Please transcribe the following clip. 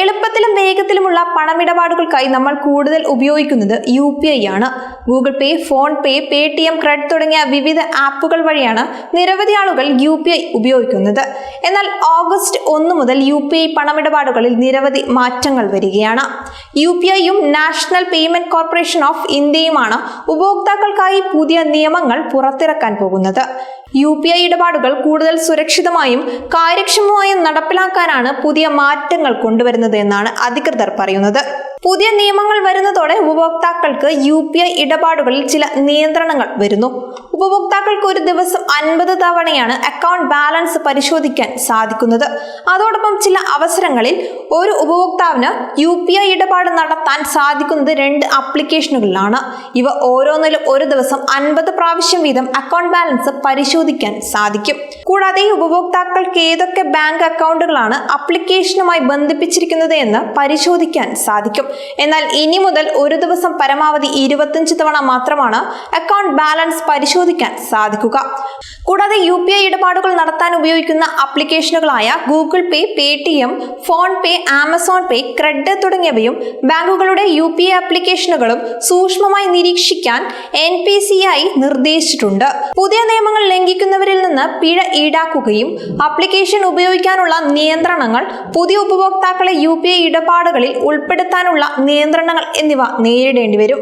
എളുപ്പത്തിലും വേഗത്തിലുമുള്ള പണമിടപാടുകൾക്കായി നമ്മൾ കൂടുതൽ ഉപയോഗിക്കുന്നത് യു പി ഐ ആണ്. Google Pay PhonePe Paytm credit തുടങ്ങിയ വിവിധ ആപ്പുകൾ വഴിയാണ് നിരവധി ആളുകൾ യു പി ഐ ഉപയോഗിക്കുന്നത്. എന്നാൽ ഓഗസ്റ്റ് ഒന്ന് മുതൽ യു പി ഐ പണമിടപാടുകളിൽ നിരവധി മാറ്റങ്ങൾ വരികയാണ്. യു പി ഐയും നാഷണൽ പേയ്മെന്റ് കോർപ്പറേഷൻ ഓഫ് ഇന്ത്യയുമാണ് ഉപഭോക്താക്കൾക്കായി പുതിയ നിയമങ്ങൾ പുറത്തിറക്കാൻ പോകുന്നത്. യു പി ഐ ഇടപാടുകൾ കൂടുതൽ സുരക്ഷിതമായും കാര്യക്ഷമമായും നടപ്പിലാക്കാനാണ് പുതിയ മാറ്റങ്ങൾ കൊണ്ടുവരുന്നത് എന്നാണ് അധികൃതർ പറയുന്നത്. പുതിയ നിയമങ്ങൾ വരുന്നതോടെ ഉപഭോക്താക്കൾക്ക് യു പി ഐ ഇടപാടുകളിൽ ചില നിയന്ത്രണങ്ങൾ വരുന്നു. ഉപഭോക്താക്കൾക്ക് ഒരു ദിവസം അൻപത് തവണയാണ് അക്കൗണ്ട് ബാലൻസ് പരിശോധിക്കാൻ സാധിക്കുന്നത്. അതോടൊപ്പം ചില അവസരങ്ങളിൽ ഒരു ഉപഭോക്താവിന് യു പി ഐ ഇടപാട് നടത്താൻ സാധിക്കുന്നത് രണ്ട് ആപ്ലിക്കേഷനുകളിലാണ് ഇവ ഓരോന്നിലും ഒരു ദിവസം അൻപത് പ്രാവശ്യം വീതം അക്കൗണ്ട് ബാലൻസ് പരിശോധിക്കാൻ സാധിക്കും. കൂടാതെ ഉപഭോക്താക്കൾക്ക് ഏതൊക്കെ ബാങ്ക് അക്കൗണ്ടുകളാണ് ആപ്ലിക്കേഷനുമായി ബന്ധിപ്പിച്ചിരിക്കുന്നത് എന്ന് പരിശോധിക്കാൻ സാധിക്കും. എന്നാൽ ഇനി മുതൽ ഒരു ദിവസം പരമാവധി ഇരുപത്തിയഞ്ച് തവണ മാത്രമാണ് അക്കൗണ്ട് ബാലൻസ് പരിശോധിക്കാൻ സാധിക്കുക. കൂടാതെ യു പി ഐ ഇടപാടുകൾ നടത്താൻ ഉപയോഗിക്കുന്ന ആപ്ലിക്കേഷനുകളായ Google Pay Paytm PhonePe Amazon Pay credit തുടങ്ങിയവയും ബാങ്കുകളുടെ യു പി ഐ ആപ്ലിക്കേഷനുകളും സൂക്ഷ്മമായി നിരീക്ഷിക്കാൻ എൻ പി സി ഐ നിർദ്ദേശിച്ചിട്ടുണ്ട്. പുതിയ നിയമങ്ങൾ ലംഘിക്കുന്നവരിൽ നിന്ന് പിഴ ഈടാക്കുകയും ആപ്ലിക്കേഷൻ ഉപയോഗിക്കാനുള്ള നിയന്ത്രണങ്ങൾ പുതിയ ഉപഭോക്താക്കളെ യു പി ഐ ഇടപാടുകളിൽ ഉൾപ്പെടുത്താനുള്ള നിയന്ത്രണങ്ങൾ എന്നിവ നേരിടേണ്ടി വരും.